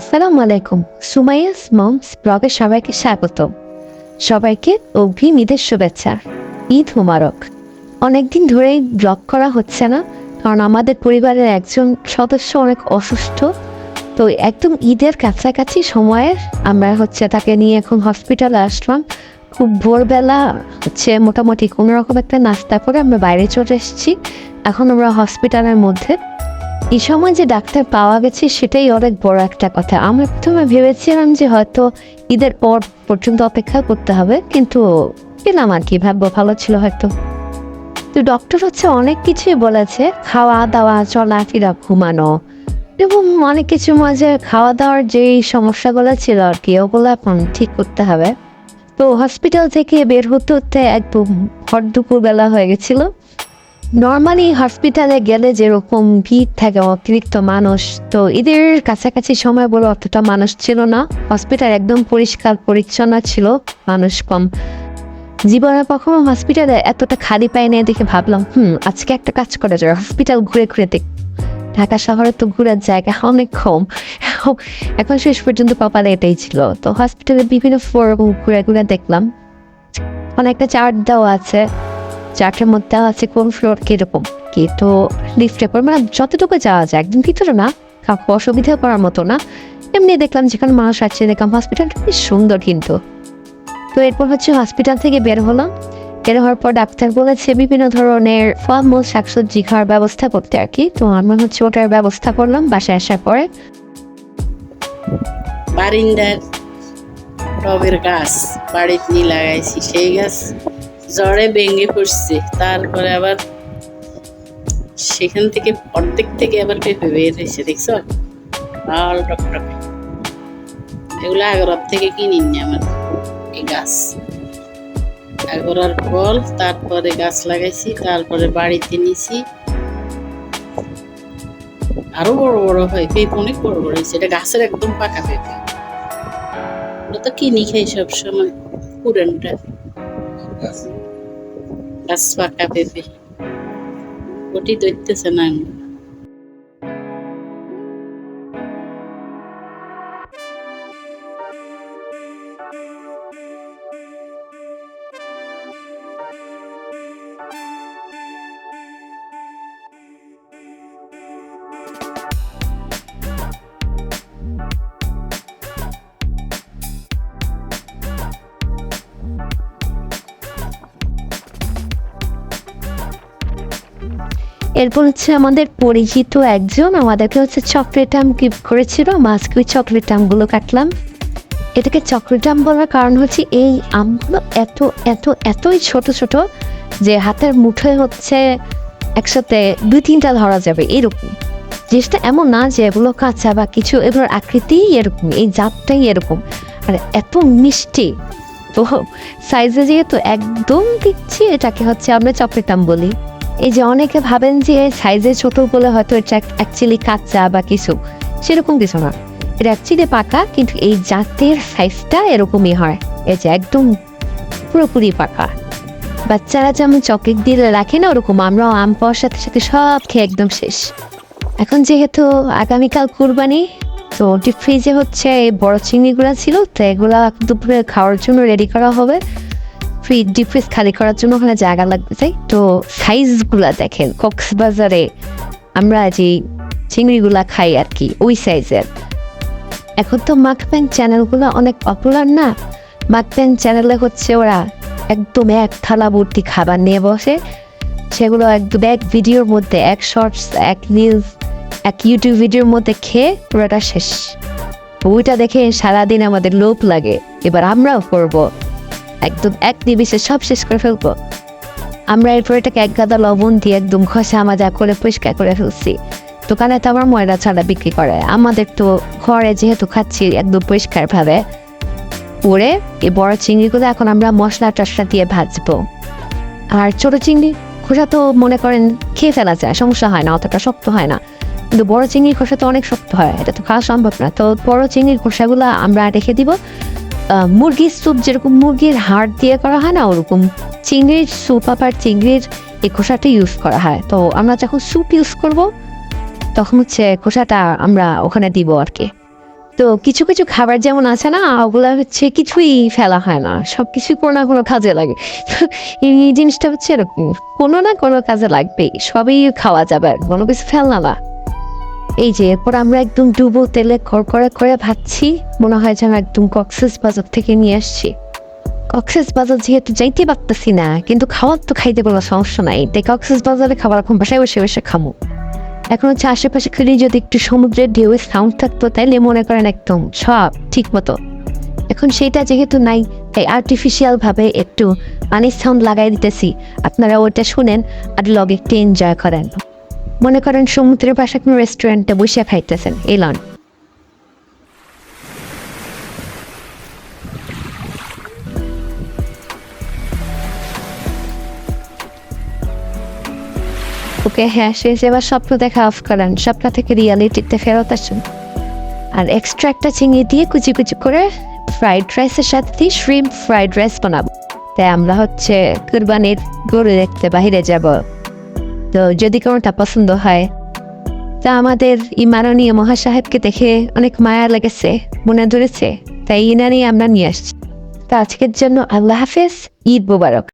আসসালামু আলাইকুম সুমাইয়াস মমস ব্লগে সবাইকে স্বাগত সবাইকে অগ্রিম ঈদের শুভেচ্ছা। ঈদ মুবারক। অনেকদিন ধরেই ব্লগ করা হচ্ছে না, কারণ আমাদের পরিবারের একজন সদস্য অনেক অসুস্থ। তো একদম ঈদের কাছাকাছি সময়ে আমরা হচ্ছে তাকে নিয়ে এখন হসপিটালে আসলাম। খুব ভোরবেলা হচ্ছে মোটামুটি কোনো রকম একটা নাস্তা করে আমরা বাইরে চলে এসেছি। এখন আমরা হসপিটালের মধ্যে। এই সময় যে ডাক্তার পাওয়া গেছে সেটাই অনেক বড় একটা কথা। আমরা প্রথমে ভেবেছিলাম যে হয়তো ঈদের পর পর্যন্ত অপেক্ষা করতে হবে, কিন্তু পেলাম আর কি ভাববো ভালো ছিল হয়তো। তো ডক্টর হচ্ছে অনেক কিছুই বলেছে, খাওয়া দাওয়া, চলাফেরা, ঘুমানো, এবং অনেক কিছু মাঝে খাওয়া দাওয়ার যেই সমস্যাগুলো ছিল আর কি, ওগুলো এখন ঠিক করতে হবে। তো হসপিটাল থেকে বের হতে হতে একদম হট দুপুর বেলা হয়ে গেছিল। নর্মালি হসপিটালে গেলে যেরকম ভিড় থাকে, অতিরিক্ত মানুষ, তো এদের কাছাকাছি সময় বলে অতটা মানুষ ছিল না। হসপিটাল একদম পরিষ্কার, পরিচ্ছন্ন ছিল, মানুষ কম। জীবনে কখনো হসপিটালে এতটা খালি পাই না দেখে ভাবলাম, হুম, আজকে একটা কাজ করা যায় হসপিটাল ঘুরে ঘুরে দেখ। ঢাকা শহরে তো ঘুরার জায়গা অনেক কম। এখন শেষ পর্যন্ত কপালে এটাই ছিল। তো হসপিটালে বিভিন্ন ফ্লোর ঘুরে ঘুরে দেখলাম। অনেকটা চার্ট দেওয়া আছে। চার্টের মধ্যে আছে কোন ফ্লোর কীরকম? কি তো লিফটে পর মানে যতটুকু যাওয়া যায়, একদম ভিতরে না, কাউকে অসুবিধা করার মতো না। এমনি দেখলাম যেখানে মানুষ আছে, দেখলাম হসপিটালটা বেশ সুন্দর কিন্তু। তো এরপর হচ্ছে হসপিটাল থেকে বের হলাম। বের হওয়ার পর ডাক্তার বলেছে, বিভিন্ন ধরনের ফলমূল শাকসবজি খাওয়ার ব্যবস্থা করতে আর কি। তো আমরা হচ্ছে ওটার ব্যবস্থা করলাম, বাসায় আসার পরে। বারিন্দার টবের গাছ, বাড়িতে লাগাইছি, সেই গাছ। জ্বরে ভেঙে পড়ছে। তারপরে আবার সেখান থেকে অর্ধেক থেকে আবার পেঁপে বের হয়েছে, দেখছ? লাল টকটকে। এগুলো আগরার থেকে কিনি নি আমার এই গাছ। আগরার ফল, তারপরে গাছ লাগাইছি, তারপরে বাড়িতে নিছি। আরও বড় বড় হয়, পেঁপে অনেক বড় বড় হয়েছে, এটা গাছের একদম পাকা পেঁপে। ওটা তো কিনি খাই সবসময়, পুরানটা। গাছ পাকা পেঁপে ওটি ধরতেছে না আমি। এরপর হচ্ছে আমাদের পরিচিত একজন, আমাদেরকে হচ্ছে চকলেট আম গিফট করেছিল। মাস্ক ওই চকলেট আমগুলো কাটলাম। এটাকে চকলেট আম বলার কারণ হচ্ছে এই আমগুলো এত এত, এতই ছোট ছোট যে হাতের মুঠোয় হচ্ছে একসাথে দুই, তিনটা ধরা যাবে। এরকম। জিনিসটা এমন না যে এগুলো কাঁচা বা কিছু, এগুলোর আকৃতি এরকম, এই জাতটাই এরকম। আর এত মিষ্টি। তো সাইজে যেহেতু একদম দিচ্ছি, এটাকে হচ্ছে আমরা চকলেট আম বলি। এই যে অনেকে ভাবেন যে সাইজে ছোট বলে হয়তো এটা অ্যাকচুয়ালি কাঁচা বা কিছু, সেরকম কিছু না। এটা অ্যাকচুয়ালি পাকা, কিন্তু এই জাতের সাইজটা এরকমই হয়। এই যে একদম পুরোপুরি পাকা। বাচ্চারা যেমন চকলেট দিয়ে রাখে না, ওরকম আমরাও আম পাওয়ার সাথে সাথে সব খেয়ে একদম শেষ। এখন যেহেতু আগামীকাল কুরবানি, তো ডিপ ফ্রিজে হচ্ছে বড় চিংড়িগুলো ছিল, তো এগুলা দুপুরে খাওয়ার জন্য রেডি করা হবে। ফ্রিজ ডিপ ফ্রিজ খালি করার জন্য ওখানে জায়গা লাগবে তাই তো সাইজগুলা দেখেন কক্সবাজারে আমরা যে চিংড়িগুলা খাই আর কি ওই সাইজের এখন তো মাকপ্যান চ্যানেলগুলো অনেক পপুলার না মাকপ্যান চ্যানেলে হচ্ছে ওরা একদম এক থালা ভর্তি খাবার নিয়ে বসে সেগুলো একদম এক ভিডিওর মধ্যে এক শর্টস এক রিলস এক ইউটিউব ভিডিওর মধ্যে খেয়ে পুরোটা শেষ ওইটা দেখে সারাদিন আমাদের লোভ লাগে। এবার আমরাও করব। একদম এক নিমিষে সব শেষ করে ফেলব। আমরা এরপর এটাকে এক গাদা লবণ দিয়ে একদম ঘষা মাজা করে পরিষ্কার করে ফেলছি। দোকানে তো আমার ময়দা ছাড়া বিক্রি করে। আমাদের তো ঘরে যেহেতু খাচ্ছি একদম পরিষ্কারভাবে পরে এই বড় চিংড়িগুলো এখন আমরা মশলা টশলা দিয়ে ভাজবো। আর ছোট চিংড়ি খোসা তো মনে করেন খেয়ে ফেলা যায়, সমস্যা হয় না, অতটা শক্ত হয় না। কিন্তু বড় চিংড়ির খোসা তো অনেক শক্ত হয়, এটা তো খাওয়া সম্ভব না। তো বড় চিংড়ির খোসাগুলো আমরা রেখে দিব মুরগির স্যুপ যেরকম মুরগির হাড় দিয়ে করা হয় না, ওরকম চিংড়ির স্যুপ আবার চিংড়ির এই খোসাটা ইউজ করা হয়। তো আমরা যখন স্যুপ ইউজ করব, তখন হচ্ছে খোসাটা আমরা ওখানে দিব আর কি। তো কিছু কিছু খাবার যেমন আছে না, ওগুলো হচ্ছে কিছুই ফেলা হয় না সব কিছুই কোনো না কোনো কাজে লাগে। এই জিনিসটা হচ্ছে এরকম, কোনো না কোনো কাজে লাগবেই, সবই খাওয়া যাবে, কোনো কিছু ফেলনা না। এই যে, এরপর আমরা একদম ডুবো তেলে কড়কড়া করে ভাবছি মনে হয় যেন একদম কক্সেস বাজার থেকে নিয়ে আসছি। কক্সেস বাজার যেহেতু যাইতে পারতেছি না, কিন্তু খাওয়ার তো খাইতে কোনো সমস্যা নাই। তাই কক্সেস বাজারে খাবার এখন বাসায় বসে বসে খামো। এখন হচ্ছে আশেপাশে খালি যদি একটু সমুদ্রের ঢেউয়ের সাউন্ড থাকতো, তাইলে মনে করেন একদম সব ঠিক মতো। এখন সেটা যেহেতু নাই, তাই আর্টিফিশিয়াল ভাবে একটু পানির সাউন্ড লাগাই দিতেছি। আপনারা ওটা শুনেন আর লগ একটু এনজয় করেন। মনে করেন সমুদ্রের পাশে কোনো রেস্টুরেন্টে বসে খাইতেছেন এলন ওকে হ্যাঁ শেষ এবার স্বপ্ন দেখা অফ করেন, স্বপ্ন থেকে রিয়ালিটিতে ফেরত আসুন। আর এক্সট্রা একটা চিংড়ি দিয়ে কুচি কুচি করে ফ্রাইড রাইসের সাথে দিয়ে শ্রিম ফ্রাইড রাইস বানাবো। তাই আমরা হচ্ছে কুরবানির গরু দেখতে বাহিরে যাব। তো যদি কোনোটা পছন্দ হয়, তা আমাদের এই মাননীয় মহাসাহেবকে দেখে অনেক মায়া লেগেছে, মনে ধরেছে। তাই ইনারই আমরা নিয়ে আসছি। তা আজকের জন্য আল্লাহ হাফেজ, ঈদ মুবারক।